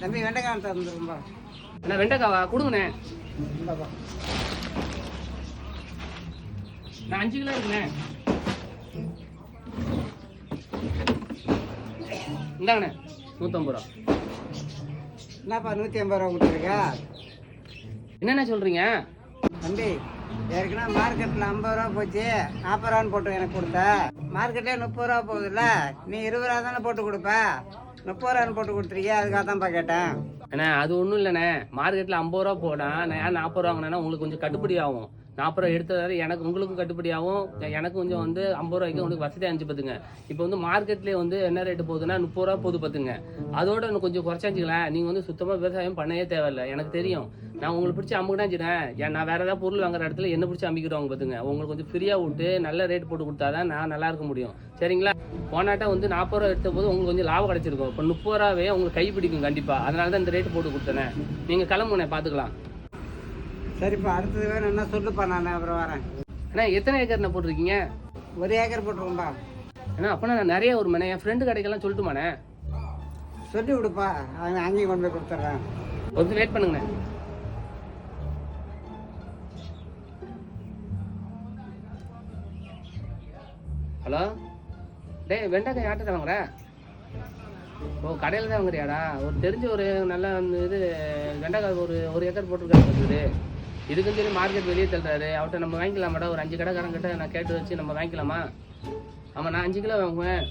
தம்பி வெண்டைக்காய் தந்துரும்பா அண்ணா வெண்டைக்காவா? கொடுங்கண்ணே. நான் அஞ்சு கிலோ இருக்குண்ணே. இந்தாங்கண்ணே நூற்றம்பது ரூபா. என்னப்பா நூற்றி ஐம்பது ரூபா கொடுத்துருக்கா. என்னண்ணே சொல்கிறீங்க தம்பி ஏற்கனவே மார்க்கெட்டில் ஐம்பது ரூபா போச்சு. நாற்பது ரூபான்னு போட்டு எனக்கு கொடுத்த. மார்க்கெட்லேயே முப்பது ரூபா போகுதுல்ல. நீ இருபது ரூபா தானே போட்டு கொடுப்ப. முப்பது ரூபான்னு போட்டு கொடுத்துருக்கியா? அதுக்காக தான்ப்பா கேட்டேன். அண்ணா அது ஒன்றும் இல்லைண்ணே. மார்க்கெட்டில் ஐம்பது ரூபா போனா நான் ஏன் நாற்பது ரூபா வாங்கினேன்னா உங்களுக்கு கொஞ்சம் கட்டுப்படி ஆகும். நாற்பது ரூபா எடுத்ததால எனக்கு உங்களுக்கும் கட்டுப்படியாகும். எனக்கு கொஞ்சம் வந்து ஐம்பது ரூபாய்க்கு உங்களுக்கு வசதியாக அஞ்சு பார்த்துங்க. இப்போ வந்து மார்க்கெட்லேயே வந்து என்ன ரேட்டு போகுதுன்னா முப்பது ரூபா போகுது பார்த்துங்க. அதோட இன்னும் கொஞ்சம் குறைச்சாச்சுங்களேன். நீங்கள் வந்து சுத்தமாக விவசாயம் பண்ணவே தேவையில்லை. எனக்கு தெரியும். நான் உங்களுக்கு பிடிச்சி அமுக்கிட்டாச்சுனேன் நான் வேறு ஏதாவது பொருள் வாங்குற இடத்துல என்ன பிடிச்சி அம்பிக்கிறவங்க பார்த்துங்க. உங்களுக்கு கொஞ்சம் ஃப்ரீயாக விட்டு நல்ல ரேட் போட்டு கொடுத்தா தான் நான் நல்லா இருக்க முடியும். சரிங்களா? போனாட்டா வந்து நாற்பது ரூபா எடுத்த போது உங்களுக்கு கொஞ்சம் லாபம் கிடைச்சிருக்கும். இப்போ முப்பது ரூபாவே உங்களுக்கு கை பிடிக்கும் கண்டிப்பாக அதனால தான் இந்த ரேட் போட்டு கொடுத்தேனே. நீங்கள் கிளம்புனே பார்த்துக்கலாம். சரிப்பா அடுத்தது வேணும் என்ன சொல்லுப்பா நான் அப்புறம் வரேன். அண்ணா எத்தனை ஏக்கர் நான் போட்டிருக்கீங்க? ஒரு ஏக்கர் போட்டுருவோம்பா அண்ணா அப்போனா நான் நிறைய ஒரு மண்ணே என் ஃப்ரெண்டு கடைக்கெல்லாம் சொல்லட்டுமாண்ணே? சொல்லி விடுப்பா அவன் அங்கேயும் கொண்டு போய் கொடுத்துட்றேன். நிமிஷம் வெயிட் பண்ணுங்கண்ணே. ஹலோ? டேய் வெண்டைக்காய் யார்கிட்ட வாங்குற? ஓ கடையில் தான் வாங்குறியாடா? ஒரு தெரிஞ்ச ஒரு நல்ல இது வெண்டைக்காய் ஒரு ஒரு ஏக்கர் போட்டிருக்காரு இதுக்குன்னு சொல்லி மார்க்கெட் வெளியே தள்ளுறாரு? அவர்கிட்ட நம்ம வாங்கிக்கலாமாடா? ஒரு அஞ்சு கடைக்காரங்கிட்ட நான் கேட்டு வச்சு நம்ம வாங்கிக்கலாமா? ஆமாம் நான் அஞ்சு கிலோ வாங்குவேன்.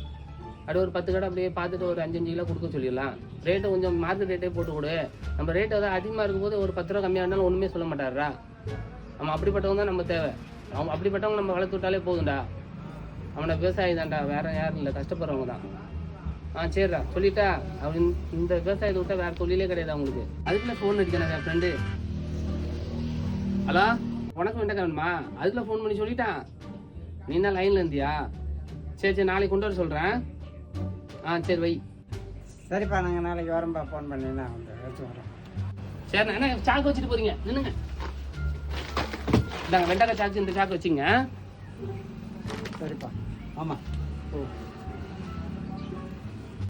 அப்படியே ஒரு பத்து கடை அப்படியே பார்த்துட்டு ஒரு அஞ்சு அஞ்சு கிலோ கொடுக்க சொல்லிடலாம். ரேட்டு கொஞ்சம் மார்க்கெட் ரேட்டே போட்டு கொடு. நம்ம ரேட் ஏதாவது அதிகமாக இருக்கும்போது ஒரு பத்து ரூபா கம்மியாக இருந்தாலும் ஒன்றுமே சொல்ல மாட்டாரா நம்ம அப்படிப்பட்டவங்க தான் நம்ம தேவை. அவங்க அப்படிப்பட்டவங்க நம்ம வளர்த்து விட்டாலே போதும்டா. அவனை விவசாயி தான்டா. வேற யாரும் இல்லை. கஷ்டப்படுறவங்க தான். ஆ சரிடா. சொல்லிட்டா. அவன் இந்த விவசாயத்தை விட்டால் வேற தொழிலே கிடையாது அவங்களுக்கு. அதுக்குள்ளே ஃபோன் அடிக்கணும் என் ஃப்ரெண்டு ஹலோ உனக்கு வேண்டாம் வேணுமா அதுக்குள்ள ஃபோன் பண்ணி சொல்லிட்டான். நீ தான் லைன்ல இருந்தியா? சரி சரி நாளைக்கு கொண்டு வர சொல்கிறேன் ஆ சரி வை. சரிப்பா நாங்கள் நாளைக்கு வரோம்ப்பா ஃபோன் பண்ணி நான் வந்து எடுத்து வரேன் சரிண்ணா என்ன சாக்கு வச்சுட்டு போறீங்க? நின்னுங்க இந்தாங்க வெண்டைக்காய் சாக்கு இந்த சாக்கு வச்சுங்க சரிப்பா. ஆமாம் ஓ